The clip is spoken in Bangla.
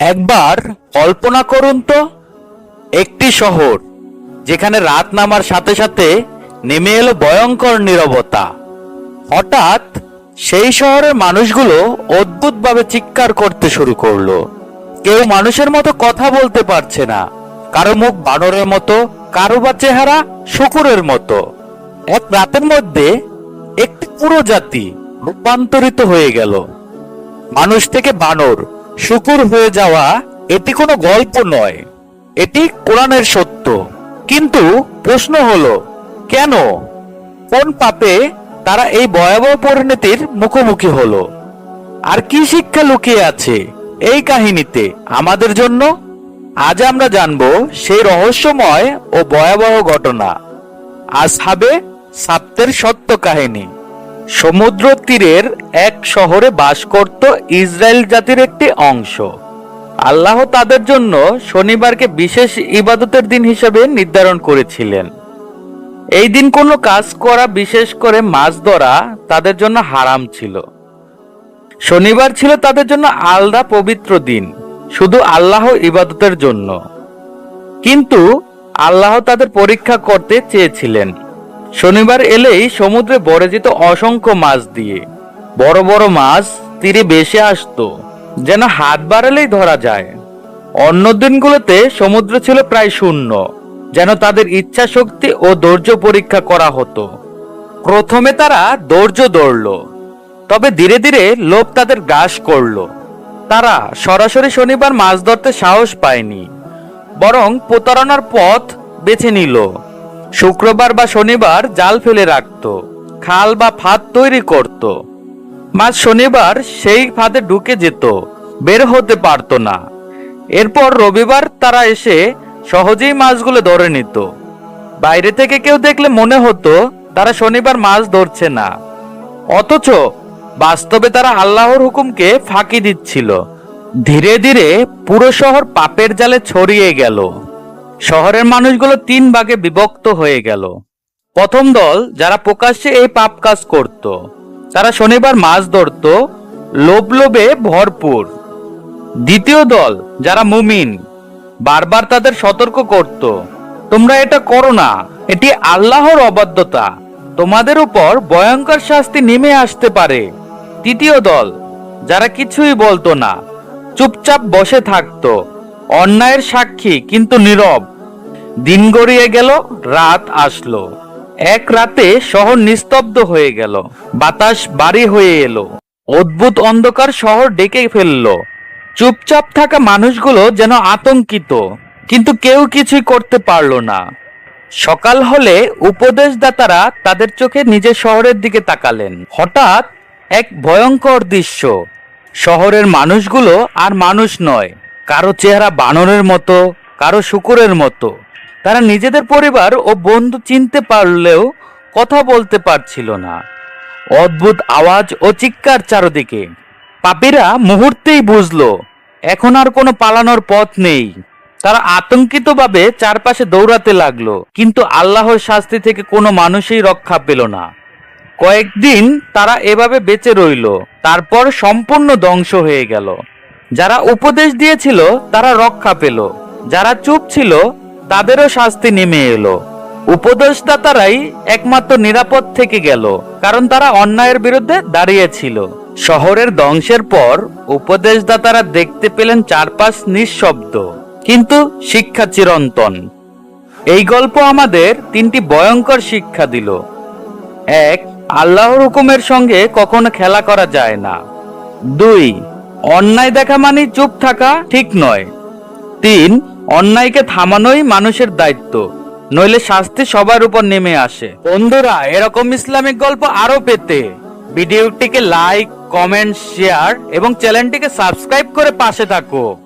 একবার কল্পনা করুন তো, একটি শহর যেখানে রাত নামার সাথে সাথে নেমে এলো ভয়ঙ্কর নীরবতা। হঠাৎ সেই শহরের মানুষগুলো অদ্ভুতভাবে চিৎকার করতে শুরু করল। কেউ মানুষের মতো কথা বলতে পারছে না, কারও মুখ বানরের মতো, কারও বা চেহারা শুকুরের মতো। এক রাতের মধ্যে একটি পুরো জাতি রূপান্তরিত হয়ে গেল। মানুষ থেকে বানর শুকুর হয়ে যাওয়া এটি কোনো গল্প নয়, এটি কোরআনের সত্য। কিন্তু প্রশ্ন হলো, কেন? কোন পাপে তারা এই ভয়াবহ পরিণতির মুখোমুখি হলো? আর কি শিক্ষা লুকিয়ে আছে এই কাহিনীতে আমাদের জন্য? আজ আমরা জানব সেই রহস্যময় ও ভয়াবহ ঘটনা আসহাবে সাপ্তের সত্য কাহিনী। সমুদ্র তীরের এক শহরে বাস করত ইসরায়েল জাতির একটি অংশ। আল্লাহ তাদের জন্য শনিবারকে বিশেষ ইবাদতের দিন হিসেবে নির্ধারণ করেছিলেন। এই দিন কোনো কাজ করা, বিশেষ করে মাছ ধরা, তাদের জন্য হারাম ছিল। শনিবার ছিল তাদের জন্য আলাদা পবিত্র দিন, শুধু আল্লাহ ইবাদতের জন্য। কিন্তু আল্লাহ তাদের পরীক্ষা করতে চেয়েছিলেন। শনিবার এলেই সমুদ্রে ভরে যেত অসংখ্য মাছ দিয়ে। বড় বড় মাছ তীরে বেশে আসতো, যেন হাত বাড়ালেই ধরা যায়। অন্য দিনগুলোতে সমুদ্র ছিল প্রায় শূন্য, যেন তাদের ইচ্ছা শক্তি ও ধৈর্য পরীক্ষা করা হতো। প্রথমে তারা ধৈর্য ধরল, তবে ধীরে ধীরে লোভ তাদের গ্রাস করল। তারা সরাসরি শনিবার মাছ ধরতে সাহস পায়নি, বরং প্রতারণার পথ বেছে নিল। শুক্রবার বা শনিবার জাল ফেলে রাখত, খাল বা ফাঁদ তৈরি করত। মাছ শনিবার সেই ফাঁদে ঢুকে যেত, বের হতে পারতো না। এরপর রবিবার তারা এসে সহজেই মাছগুলো ধরে নিত। বাইরে থেকে কেউ দেখলে মনে হতো তারা শনিবার মাছ ধরছে না। অথচ বাস্তবে তারা আল্লাহর হুকুমকে ফাঁকি দিচ্ছিল। ধীরে ধীরে পুরো শহর পাপের জালে ছড়িয়ে গেল। শহরের মানুষগুলো তিন ভাগে বিভক্ত হয়ে গেল। প্রথম দল যারা প্রকাশ্যে এই পাপ কাজ করত, তারা শনিবার মাছ ধরত, লোভ লোভে ভরপুর। দ্বিতীয় দল যারা মুমিন, বারবার তাদের সতর্ক করত, তোমরা এটা করো না, এটি আল্লাহর অবাধ্যতা, তোমাদের উপর ভয়ঙ্কর শাস্তি নেমে আসতে পারে। তৃতীয় দল যারা কিছুই বলতো না, চুপচাপ বসে থাকতো অন্যায়ের সাক্ষী, কিন্তু নীরব। দিন গড়িয়ে গেল, রাত আসলো। এক রাতে শহর নিস্তব্ধ হয়ে গেল। বাতাস বাড়ি হয়ে এলো। অদ্ভুত অন্ধকার শহর ডেকে ফেলল। চুপচাপ থাকা মানুষগুলো যেন আতঙ্কিত, কিন্তু কেউ কিছুই করতে পারল না। সকাল হলে উপদেশদাতারা তাদের চোখে নিজের শহরের দিকে তাকালেন। হঠাৎ এক ভয়ঙ্কর দৃশ্য। শহরের মানুষগুলো আর মানুষ নয় কারও চেহারা বানরের মতো, কারও শুকুরের মতো। তারা নিজেদের পরিবার ও বন্ধু চিনতে পারলেও কথা বলতে পারছিল না। অদ্ভুত আওয়াজ ও চিৎকার চারদিকে। পাপীরা মুহূর্তেই বুঝলো, এখন আর কোনো পালানোর পথ নেই। তারা আতঙ্কিতভাবে চারপাশে দৌড়াতে লাগল, কিন্তু আল্লাহর শাস্তি থেকে কোনো মানুষই রক্ষা পেল না। কয়েকদিন তারা এভাবে বেঁচে রইল, তারপর সম্পূর্ণ ধ্বংস হয়ে গেল। যারা উপদেশ দিয়েছিল, তারা রক্ষা পেল। যারা চুপ ছিল, তাদেরও শাস্তি নেমে এলো। উপদেশদাতারাই একমাত্র নিরাপদ থেকে গেল, কারণ তারা অন্যায়ের বিরুদ্ধে দাঁড়িয়েছিল শহরের ধ্বংসের পর উপদেশদাতারা দেখতে পেলেন চারপাশ নিঃশব্দ, কিন্তু শিক্ষা চিরন্তন। এই গল্প আমাদের তিনটি ভয়ঙ্কর শিক্ষা দিল। এক, আল্লাহর হুকুমের সঙ্গে কখনো খেলা করা যায় না। দুই অন্যায় দেখা মানে চুপ থাকা ঠিক নয়। তিন, অন্যায়কে থামানোই মানুষের দায়িত্ব, নইলে শাস্তি সবার উপর নেমে আসে। বন্ধুরা, এরকম ইসলামিক গল্প আরও পেতে ভিডিওটিকে লাইক কমেন্ট শেয়ার এবং চ্যানেলটিকে সাবস্ক্রাইব করে পাশে থাকো।